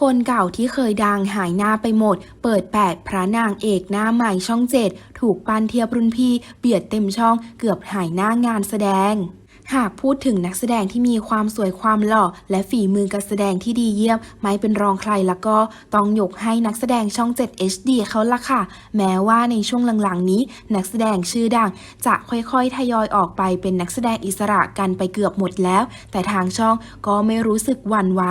คนเก่าที่เคยดังหายหน้าไปหมด เปิดแปดพระนางเอกหน้าใหม่ช่องเจ็ดถูกปันเทียบรุ่นพี่ เบียดเต็มช่องเกือบหายหน้างานแสดง หากพูดถึงนักแสดงที่มีความสวยความหล่อ และฝีมือการแสดงที่ดีเยี่ยม ไม่เป็นรองใครแล้วก็ต้องยกให้นักแสดงช่อง 7 HD เขาละค่ะ แม้ว่าในช่วงหลังๆ นี้ นักแสดงชื่อดัง จะค่อยๆ ทยอยออกไปเป็นนักแสดงอิสระกันไปเกือบหมดแล้ว แต่ทางช่องก็ไม่รู้สึกหวั่นไหว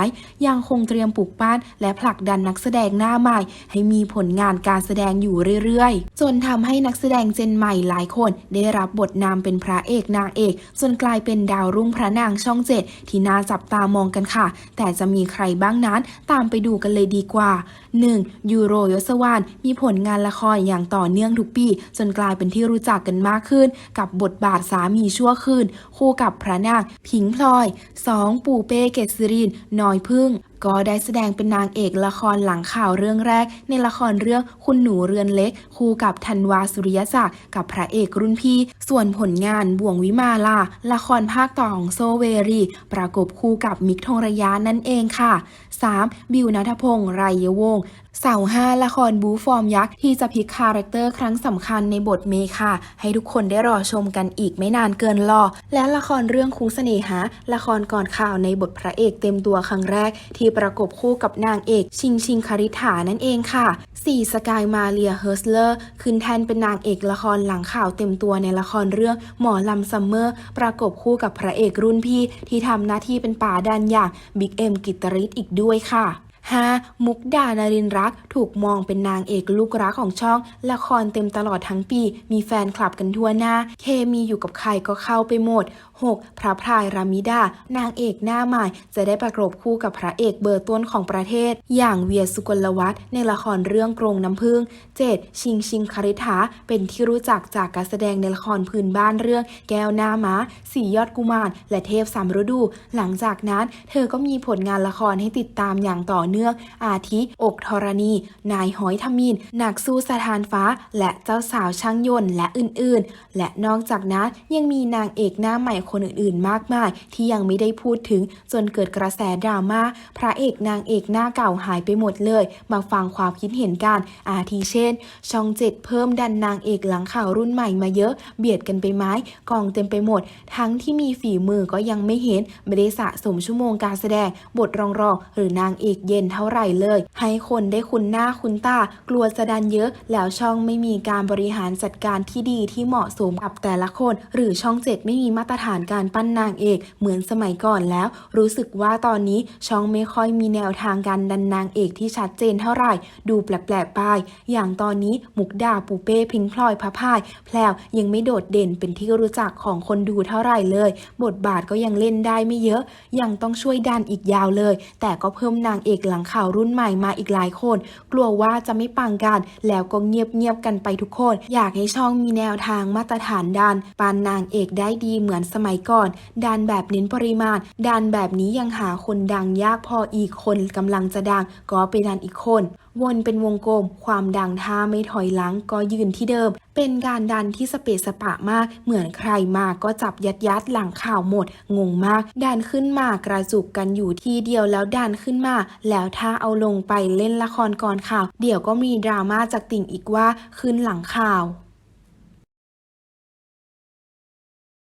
ยังคงเตรียมปลูกปั้นและผลักดันนักแสดงหน้าใหม่ ให้มีผลงานการแสดงอยู่เรื่อยๆ จนทำให้นักแสดงเจนใหม่หลายคน ได้รับบทนำเป็นพระเอกนางเอกจนกลายเป็นดาวรุ่งพระนางช่องเจ็ดที่น่าจับตามองกันค่ะ แต่จะมีใครบ้างนั้นตามไปดูกันเลยดีกว่า 1. ยูโรยศวานมีผลงานละครอย่างต่อเนื่องทุกปี จนกลายเป็นที่รู้จักกันมากขึ้น กับบทบาทสามีชั่วคืน คู่กับพระนาง พิงพลอย 2. ปู่เป้เกษรินน้อยพึ่งก็ได้แสดงเป็นนางเอกละครหลังข่าวเรื่องแรก ในละครเรื่องคุณหนูเรือนเล็ก คู่กับธันวาสุริยศักดิ์กับพระเอกรุ่นพี่ ส่วนผลงานบ่วงวิมาลา ละครภาคต่อของโซเวรี ประกบคู่กับมิกทงระยะนั่นเองค่ะ 3. บิวนัทพงษ์ไรยวงศ์เสาห้าละครบูฟอร์มยักษ์ที่จะพลิกคาแรคเตอร์ครั้งสำคัญในบทเมคาให้ทุกคนได้รอชมกันอีกไม่นานเกินรอ และละครเรื่องคู่เสน่หาละครก่อนข่าวในบทพระเอกเต็มตัวครั้งแรกที่ประกบคู่กับนางเอก ชิงชิงคาริฐานั่นเองค่ะสี่สกายมาเรียเฮิร์สเลอร์ขึ้นแทนเป็นนางเอกละครหลังข่าวเต็มตัวในละครเรื่องหมอลำซัมเมอร์ ประกบคู่กับพระเอกรุ่นพี่ที่ทำหน้าที่เป็นป่าดันอย่างบิ๊กเอ็มกิตตริศอีกด้วยค่ะ 5. มุกดานารินรัก ถูกมองเป็นนางเอกลูกรักของช่อง ละครเต็มตลอดทั้งปี มีแฟนคลับกันทั่วหน้า เคมีอยู่กับใครก็เข้าไปหมด 6. พระพรายรามิดา นางเอกหน้าใหม่ จะได้ประกบคู่กับพระเอกเบอร์ต้นของประเทศ อย่างเวียสุกลวัฒน์ในละครเรื่องกรงน้ำผึ้ง 7. ชิงชิงคาริฐาเป็นที่รู้จักจากการแสดงในละครพื้นบ้านเรื่อง แก้วหน้าม้าสี่ยอดกุมารและเทพสามฤดู หลังจากนั้น เธอก็มีผลงานละครให้ติดตามอย่างต่อเนื่องอาทิอกธรณี นายหอยทมินหนักสู้สถานฟ้า และเจ้าสาวช่างยนต์และอื่นๆ และนอกจากนั้นยังมีนางเอกหน้าใหม่คนอื่นๆ มากมาย ที่ยังไม่ได้พูดถึงจนเกิดกระแสดราม่าพระเอกนางเอกหน้าเก่าหายไปหมดเลย มาฟังความคิดเห็นกันอาทิเช่น ช่องเจ็ดเพิ่มดันนางเอกหลังข่าวรุ่นใหม่มาเยอะ เบียดกันไปไหมกองเต็มไปหมด ทั้งที่มีฝีมือก็ยังไม่เห็นไม่ได้สะสมชั่วโมงการแสดง บทรองๆหรือนางเอกเย็นเท่าไหร่เลย ให้คนได้คุ้นหน้าคุ้นตากลัวจะดันเยอะ แล้วช่องไม่มีการบริหารจัดการที่ดีที่เหมาะสมกับแต่ละคน หรือช่องเจ็ดไม่มีมาตรฐานการปั้นนางเอก เหมือนสมัยก่อนแล้ว รู้สึกว่าตอนนี้ช่องไม่ค่อยมีแนวทางการดันนางเอกที่ชัดเจนเท่าไหร่ ดูแปลกๆไปอย่างตอนนี้มุกดาปูเป้พิงพลอยพระพาย แพลวยังไม่โดดเด่นเป็นที่รู้จักของคนดูเท่าไหร่เลย บทบาทก็ยังเล่นได้ไม่เยอะ ยังต้องช่วยดันอีกยาวเลย แต่ก็เพิ่มนางเอกหลังข่าวรุ่นใหม่มาอีกหลายคน กลัวว่าจะไม่ปังกัน แล้วก็เงียบๆกันไปทุกคน อยากให้ช่องมีแนวทางมาตรฐานดันปานนางเอกได้ดีเหมือนสมัยก่อน ดันแบบเน้นปริมาณ ดันแบบนี้ยังหาคนดังยากพออีกคนกำลังจะดัง ก็ไปดันอีกคน วนเป็นวงกลม ความดังถ้าไม่ถอยหลังก็ยืนที่เดิม เป็นการดันที่สเปซสปะมาก เหมือนใครมาก็จับยัดยัดหลังข่าวหมด งงมาก ดันขึ้นมากระจุกกันอยู่ที่เดียวแล้วดันขึ้นมา แล้วถ้าเอาลงไปเล่นละครก่อนข่าว เดี๋ยวก็มีดราม่าจากติ่งอีกว่าขึ้นหลังข่าว